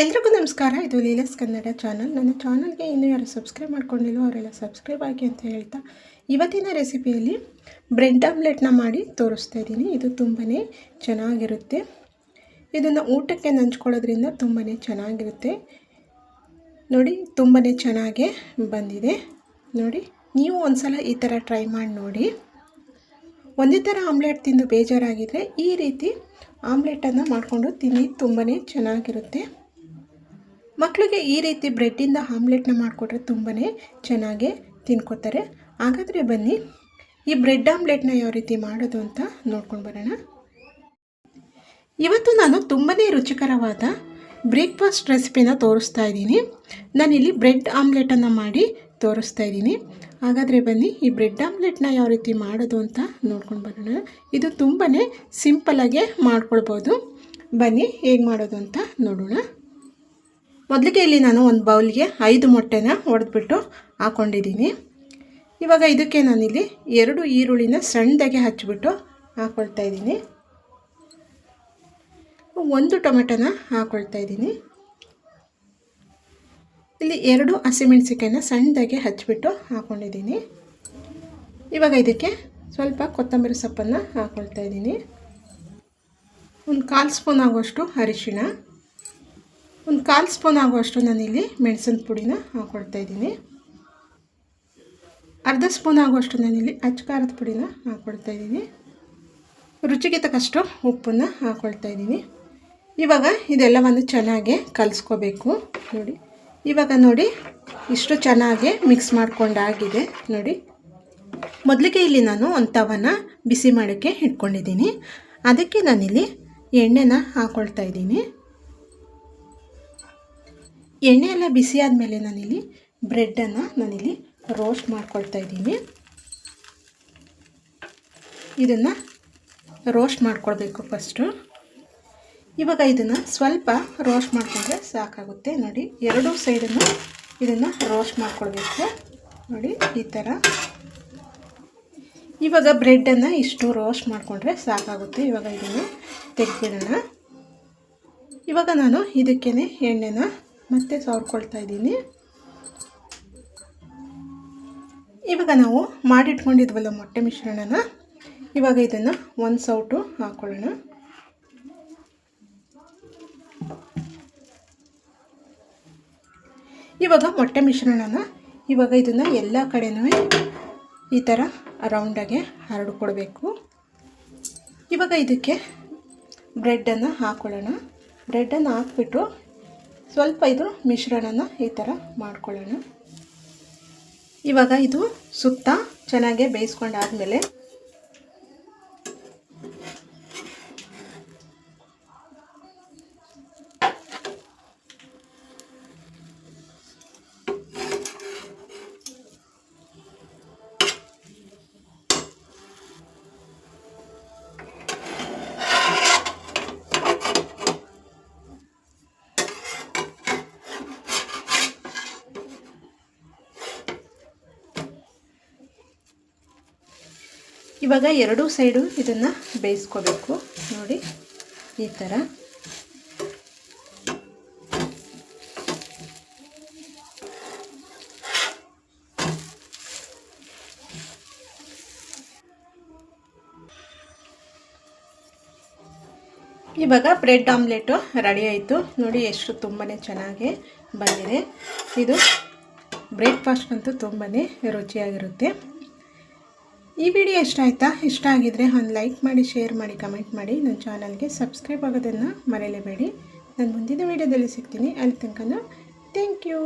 ಎಲ್ರಿಗೂ ನಮಸ್ಕಾರ. ಇದು ಲೀಲಸ್ ಕನ್ನಡ ಚಾನಲ್. ನನ್ನ ಚಾನಲ್ಗೆ ಇನ್ನೂ ಯಾರು ಸಬ್ಸ್ಕ್ರೈಬ್ ಮಾಡ್ಕೊಂಡಿಲ್ಲೋ ಅವರೆಲ್ಲ ಸಬ್ಸ್ಕ್ರೈಬ್ ಆಗಿ ಅಂತ ಹೇಳ್ತಾ ಇವತ್ತಿನ ರೆಸಿಪಿಯಲ್ಲಿ ಬ್ರೆಡ್ ಆಮ್ಲೆಟ್ನ ಮಾಡಿ ತೋರಿಸ್ತಾ ಇದ್ದೀನಿ. ಇದು ತುಂಬಾ ಚೆನ್ನಾಗಿರುತ್ತೆ. ಇದನ್ನು ಊಟಕ್ಕೆ ನಂಚ್ಕೊಳ್ಳೋದ್ರಿಂದ ತುಂಬಾ ಚೆನ್ನಾಗಿರುತ್ತೆ. ನೋಡಿ ತುಂಬಾ ಚೆನ್ನಾಗೇ ಬಂದಿದೆ. ನೋಡಿ, ನೀವು ಒಂದ್ಸಲ ಈ ಥರ ಟ್ರೈ ಮಾಡಿ ನೋಡಿ. ಒಂದೇ ಥರ ಆಮ್ಲೆಟ್ ತಿಂದು ಬೇಜಾರಾಗಿದ್ದರೆ ಈ ರೀತಿ ಆಮ್ಲೆಟನ್ನು ಮಾಡಿಕೊಂಡು ತಿನ್ನಿ ತುಂಬಾ ಚೆನ್ನಾಗಿರುತ್ತೆ. ಮಕ್ಕಳಿಗೆ ಈ ರೀತಿ ಬ್ರೆಡ್ಡಿಂದ ಆಮ್ಲೆಟ್ನ ಮಾಡಿಕೊಟ್ರೆ ತುಂಬಾ ಚೆನ್ನಾಗಿ ತಿನ್ಕೋತಾರೆ. ಹಾಗಾದರೆ ಬನ್ನಿ, ಈ ಬ್ರೆಡ್ ಆಮ್ಲೆಟ್ನ ಯಾವ ರೀತಿ ಮಾಡೋದು ಅಂತ ನೋಡ್ಕೊಂಡು ಬರೋಣ. ಇವತ್ತು ನಾನು ತುಂಬಾ ರುಚಿಕರವಾದ ಬ್ರೇಕ್ಫಾಸ್ಟ್ ರೆಸಿಪಿನ ತೋರಿಸ್ತಾ ಇದ್ದೀನಿ. ನಾನಿಲ್ಲಿ ಬ್ರೆಡ್ ಆಮ್ಲೆಟನ್ನು ಮಾಡಿ ತೋರಿಸ್ತಾ ಇದ್ದೀನಿ. ಹಾಗಾದರೆ ಬನ್ನಿ, ಈ ಬ್ರೆಡ್ ಆಮ್ಲೆಟ್ನ ಯಾವ ರೀತಿ ಮಾಡೋದು ಅಂತ ನೋಡ್ಕೊಂಡು ಬರೋಣ. ಇದು ತುಂಬಾ ಸಿಂಪಲಾಗೆ ಮಾಡ್ಕೊಳ್ಬೋದು. ಬನ್ನಿ, ಹೇಗೆ ಮಾಡೋದು ಅಂತ ನೋಡೋಣ. ಮೊದಲಿಗೆ ಇಲ್ಲಿ ನಾನು ಒಂದು ಬೌಲ್ಗೆ ಐದು ಮೊಟ್ಟೆನ ಹೊಡೆದ್ಬಿಟ್ಟು ಹಾಕ್ಕೊಂಡಿದ್ದೀನಿ ಇವಾಗ ಇದಕ್ಕೆ ನಾನಿಲ್ಲಿ ಎರಡು ಈರುಳ್ಳಿನ ಸಣ್ಣದಾಗೆ ಹಚ್ಚಿಬಿಟ್ಟು ಹಾಕ್ಕೊಳ್ತಾ ಇದ್ದೀನಿ. ಒಂದು ಟೊಮೆಟೊನ ಹಾಕ್ಕೊಳ್ತಾ ಇದ್ದೀನಿ. ಇಲ್ಲಿ ಎರಡು ಹಸಿಮೆಣಸಿಕಾಯಿನ ಸಣ್ಣದಾಗೆ ಹಚ್ಚಿಬಿಟ್ಟು ಹಾಕ್ಕೊಂಡಿದ್ದೀನಿ ಇವಾಗ ಇದಕ್ಕೆ ಸ್ವಲ್ಪ ಕೊತ್ತಂಬರಿ ಸೊಪ್ಪನ್ನು ಹಾಕ್ಕೊಳ್ತಾ ಇದ್ದೀನಿ. ಒಂದು ಕಾಲು ಸ್ಪೂನ್ ಆಗುವಷ್ಟು ಅರಿಶಿಣ. ಒಂದು ಕಾಲು ಸ್ಪೂನ್ ಆಗುವಷ್ಟು ನಾನಿಲ್ಲಿ ಮೆಣಸಿನ ಪುಡಿನ ಹಾಕ್ಕೊಳ್ತಾ ಇದ್ದೀನಿ. ಅರ್ಧ ಸ್ಪೂನ್ ಆಗುವಷ್ಟು ನಾನಿಲ್ಲಿ ಅಚ್ಚಕಾರದ ಪುಡಿನ ಹಾಕ್ಕೊಳ್ತಾ ಇದ್ದೀನಿ. ರುಚಿಗೆ ತಕ್ಕಷ್ಟು ಉಪ್ಪನ್ನು ಹಾಕ್ಕೊಳ್ತಾ ಇದ್ದೀನಿ. ಇವಾಗ ಇದೆಲ್ಲವನ್ನು ಚೆನ್ನಾಗಿ ಕಲಿಸ್ಕೋಬೇಕು. ನೋಡಿ, ಇವಾಗ ನೋಡಿ, ಇಷ್ಟು ಚೆನ್ನಾಗಿ ಮಿಕ್ಸ್ ಮಾಡ್ಕೊಂಡಾಗಿದೆ. ನೋಡಿ, ಮೊದಲಿಗೆ ಇಲ್ಲಿ ನಾನು ಒಂದು ತವನ ಬಿಸಿ ಮಾಡೋಕ್ಕೆ ಇಟ್ಕೊಂಡಿದ್ದೀನಿ. ಅದಕ್ಕೆ ನಾನಿಲ್ಲಿ ಎಣ್ಣೆನ ಹಾಕ್ಕೊಳ್ತಾ ಇದ್ದೀನಿ. ಎಣ್ಣೆ ಎಲ್ಲ ಬಿಸಿ ಆದಮೇಲೆ ನಾನಿಲ್ಲಿ ಬ್ರೆಡ್ಡನ್ನು ನಾನಿಲ್ಲಿ ರೋಸ್ಟ್ ಮಾಡ್ಕೊಳ್ತಾ ಇದ್ದೀನಿ. ಇದನ್ನು ರೋಸ್ಟ್ ಮಾಡ್ಕೊಳ್ಬೇಕು ಫಸ್ಟು. ಇವಾಗ ಇದನ್ನು ಸ್ವಲ್ಪ ರೋಸ್ಟ್ ಮಾಡಿಕೊಂಡ್ರೆ ಸಾಕಾಗುತ್ತೆ. ನೋಡಿ, ಎರಡೂ ಸೈಡನ್ನು ಇದನ್ನು ರೋಸ್ಟ್ ಮಾಡ್ಕೊಳ್ಬೇಕು. ನೋಡಿ, ಈ ಥರ. ಇವಾಗ ಬ್ರೆಡ್ಡನ್ನು ಇಷ್ಟು ರೋಸ್ಟ್ ಮಾಡಿಕೊಂಡ್ರೆ ಸಾಕಾಗುತ್ತೆ. ಇವಾಗ ಇದನ್ನು ತೆಗೆದಿಡೋಣ. ಇವಾಗ ನಾನು ಇದಕ್ಕೇ ಎಣ್ಣೆನ ಮತ್ತೆ ಸವರ್ಕೊಳ್ತಾ ಇದ್ದೀನಿ. ಇವಾಗ ನಾವು ಮಾಡಿಟ್ಕೊಂಡಿದ್ವಲ್ಲ ಮೊಟ್ಟೆ ಮಿಶ್ರಣನ, ಇವಾಗ ಇದನ್ನು ಒಂದು ಸೌಟು ಹಾಕ್ಕೊಳ್ಳೋಣ ಇವಾಗ ಮೊಟ್ಟೆ ಮಿಶ್ರಣನ, ಇವಾಗ ಇದನ್ನು ಎಲ್ಲ ಕಡೆನೂ ಈ ಥರ ರೌಂಡಾಗೆ ಹರಡ್ಕೊಡ್ಬೇಕು ಇವಾಗ ಇದಕ್ಕೆ ಬ್ರೆಡ್ಡನ್ನು ಹಾಕ್ಕೊಳ್ಳೋಣ ಬ್ರೆಡ್ಡನ್ನು ಹಾಕ್ಬಿಟ್ಟು ಸ್ವಲ್ಪ ಇದು ಮಿಶ್ರಣನ ಈ ಥರ ಮಾಡ್ಕೊಳ್ಳೋಣ. ಇವಾಗ ಇದು ಸುತ್ತ ಚೆನ್ನಾಗೆ ಬೇಯಿಸ್ಕೊಂಡಾದಮೇಲೆ ಇವಾಗ ಎರಡೂ ಸೈಡು ಇದನ್ನು ಬೇಯಿಸ್ಕೋಬೇಕು. ನೋಡಿ, ಈ ಥರ ಇವಾಗ ಬ್ರೆಡ್ ಆಮ್ಲೆಟು ರೆಡಿ ಆಯಿತು. ನೋಡಿ, ಎಷ್ಟು ತುಂಬಾ ಚೆನ್ನಾಗಿ ಬಂದಿದೆ. ಇದು ಬ್ರೇಕ್ಫಾಸ್ಟ್ ಅಂತೂ ತುಂಬಾ ರುಚಿಯಾಗಿರುತ್ತೆ. ಈ ವಿಡಿಯೋ ಇಷ್ಟ ಆಯಿತಾ? ಇಷ್ಟ ಆಗಿದರೆ ಒಂದು ಲೈಕ್ ಮಾಡಿ, ಶೇರ್ ಮಾಡಿ, ಕಮೆಂಟ್ ಮಾಡಿ. ನನ್ನ ಚಾನಲ್ಗೆ ಸಬ್ಸ್ಕ್ರೈಬ್ ಆಗೋದನ್ನು ಮರೆಯಲೇಬೇಡಿ. ನಾನು ಮುಂದಿನ ವೀಡಿಯೋದಲ್ಲಿ ಸಿಗ್ತೀನಿ. ಅಲ್ಲಿ ತನಕ ಥ್ಯಾಂಕ್ ಯು.